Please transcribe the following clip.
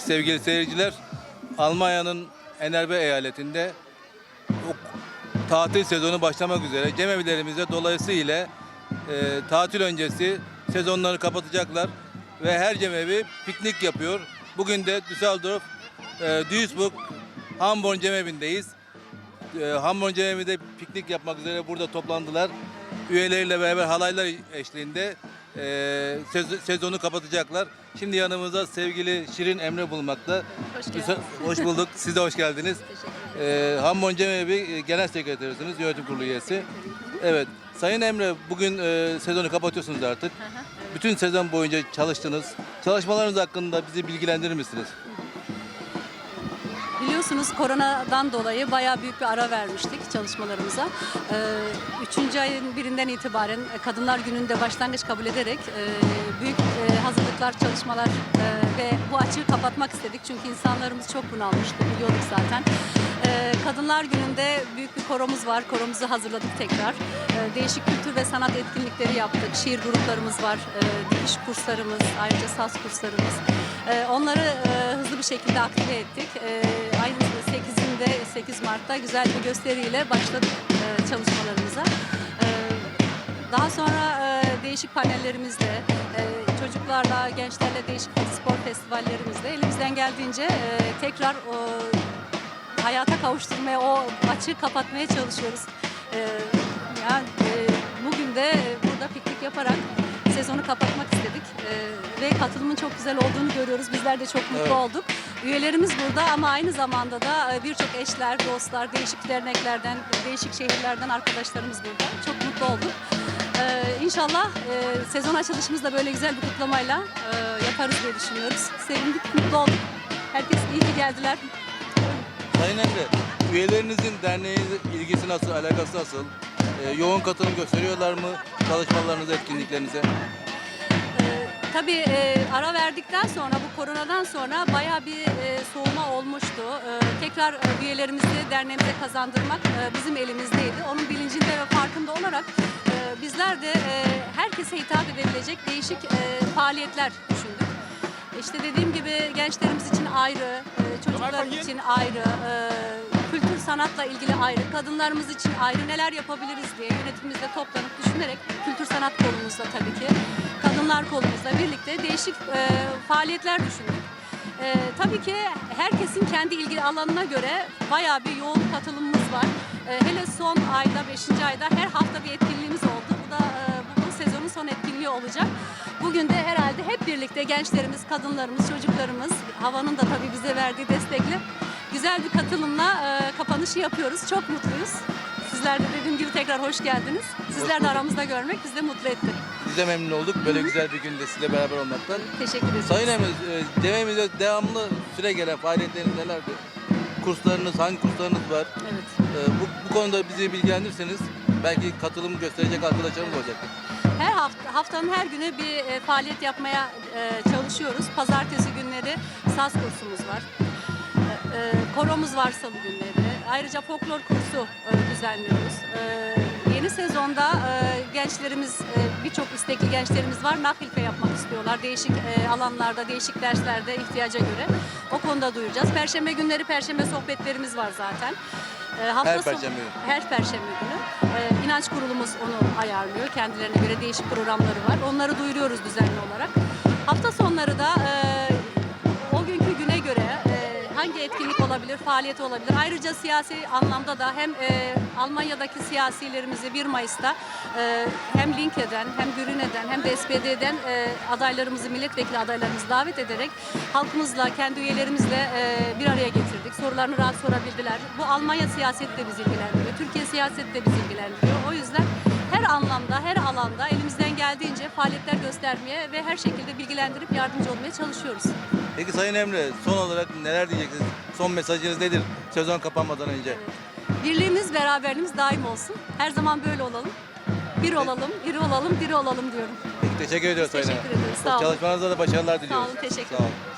sevgili seyirciler. Almanya'nın Enerbe eyaletinde tatil sezonu başlamak üzere. Cemevlerimizde dolayısıyla e, tatil öncesi sezonları kapatacaklar ve her cemevi piknik yapıyor. Bugün de Düsseldorf, e, Duisburg, Hamburg cemevindeyiz. E, Hamburg cemevinde piknik yapmak üzere burada toplandılar. Üyeleriyle beraber halaylar eşliğinde e, sez- sezonu kapatacaklar. Şimdi yanımızda sevgili Şirin Emre bulmakta. Hoş geldiniz. Hoş bulduk. Siz de hoş geldiniz. Ee, Hamburg Cemevi e, Genel Sekreterisiniz, yönetim kurulu üyesi. Evet. Sayın Emre, bugün e, sezonu kapatıyorsunuz artık. Hı hı, evet. Bütün sezon boyunca çalıştınız. Çalışmalarınız hakkında bizi bilgilendirir misiniz? Biliyorsunuz koronadan dolayı bayağı büyük bir ara vermiştik çalışmalarımıza. Ee, Üçüncü ayın birinden itibaren e, Kadınlar Günü'nde başlangıç kabul ederek e, büyük e, hazırlıklar, çalışmalar ve bu açığı kapatmak istedik. Çünkü insanlarımız çok bunalmıştı, biliyorduk zaten. Kadınlar Günü'nde büyük bir koromuz var. Koromuzu hazırladık tekrar. Değişik kültür ve sanat etkinlikleri yaptık. Şiir gruplarımız var, dikiş kurslarımız, ayrıca saz kurslarımız. Ee, Onları e, hızlı bir şekilde aktive ettik. Ee, Ayın 8'inde 8 Mart'ta güzel bir gösteriyle başladık e, çalışmalarımıza. Ee, Daha sonra e, değişik panellerimizle, e, çocuklarla, gençlerle değişik spor festivallerimizle elimizden geldiğince e, tekrar o hayata kavuşturmaya, o açığı kapatmaya çalışıyoruz. Ee, yani e, bugün de burada piknik yaparak sezonu kapatmak istedik ve katılımın çok güzel olduğunu görüyoruz. Bizler de çok mutlu Evet. olduk. Üyelerimiz burada ama aynı zamanda da e, birçok eşler, dostlar, değişik derneklerden, değişik şehirlerden arkadaşlarımız burada. Çok mutlu olduk. Ee, inşallah e, sezon açılışımızı da böyle güzel bir kutlamayla e, yaparız diye düşünüyoruz. Sevindik, mutlu olduk. Herkes iyi ki geldiler. Sayın Emre, üyelerinizin derneğinizin ilgisi nasıl, alakası nasıl? Ee, yoğun katılım gösteriyorlar mı çalışmalarınıza, etkinliklerinize? Tabii e, ara verdikten sonra bu koronadan sonra bayağı bir e, soğuma olmuştu. Ee, tekrar e, üyelerimizi derneğimize kazandırmak e, bizim elimizdeydi. Onun bilincinde ve farkında olarak e, bizler de e, herkese hitap edebilecek değişik e, faaliyetler düşündük. İşte dediğim gibi gençlerimiz için ayrı, e, çocuklar için ayrı, e, kültür sanatla ilgili ayrı, kadınlarımız için ayrı neler yapabiliriz diye yönetimimizle toplanıp düşünerek kültür sanat kolumuzla tabii ki, kadınlar kolumuzla birlikte değişik e, faaliyetler düşündük. E, tabii ki herkesin kendi ilgili alanına göre bayağı bir yoğun katılımımız var. E, hele son ayda, 5. ayda her hafta bir etkinliğimiz oldu. Bu da e, bu, sezonun son etkinliği olacak. Bugün de herhalde hep birlikte gençlerimiz, kadınlarımız, çocuklarımız, havanın da tabii bize verdiği destekle güzel bir katılımla e, kapanışı yapıyoruz. Çok mutluyuz. Sizler de dediğim gibi tekrar hoş geldiniz. Sizler de aramızda görmek bizi de mutlu etti. Biz de memnun olduk böyle güzel bir günde sizle beraber olmaktan. Teşekkür ederiz. Sayın Emre, e, Cemevimizde devamlı süre gelen faaliyetleriniz nelerdir? Kurslarınız, hangi kurslarınız var? Evet. Ee, bu, bu konuda bizi bilgilendirirseniz belki katılım gösterecek arkadaşlarımız olacaktır. Her hafta haftanın her günü bir e, faaliyet yapmaya e, çalışıyoruz. Pazartesi günleri saz kursumuz var. E, e, koromuz var salı günleri. Ayrıca folklor kursu e, düzenliyoruz. E, yeni sezonda e, gençlerimiz e, birçok istekli gençlerimiz var. Nakilfe yapmak istiyorlar. Değişik e, alanlarda, değişik derslerde ihtiyaca göre. O konuda duyuracağız. Perşembe günleri perşembe sohbetlerimiz var zaten. E, hafta Her perşembe günü. her perşembe günü. Ee, inanç kurulumuz onu ayarlıyor. Kendilerine göre değişik programları var. Onları duyuruyoruz düzenli olarak. Hafta sonları da e, hangi etkinlik olabilir, faaliyet olabilir. Ayrıca siyasi anlamda da hem e, Almanya'daki siyasilerimizi 1 Mayıs'ta e, hem Linke'den hem Gürüne'den hem de SPD'den e, adaylarımızı, milletvekili adaylarımızı davet ederek halkımızla, kendi üyelerimizle e, bir araya getirdik. Sorularını rahat sorabildiler. Bu Almanya siyaseti de bizi ilgilendiriyor. Türkiye siyaseti de bizi ilgilendiriyor. O yüzden her anlamda, her alanda elimizden geldiğince faaliyetler göstermeye ve her şekilde bilgilendirip yardımcı olmaya çalışıyoruz. Peki Sayın Emre son olarak neler diyeceksiniz? Son mesajınız nedir sezon kapanmadan önce? Birliğimiz, beraberliğimiz daim olsun. Her zaman böyle olalım. Bir olalım, iri olalım, diri olalım diyorum. Peki teşekkür ediyoruz Sayın Teşekkür Emre. ederiz. Sağ olun. Çalışmanızda da başarılar Sağ diliyoruz. olun, teşekkür Sağ olun. ederim.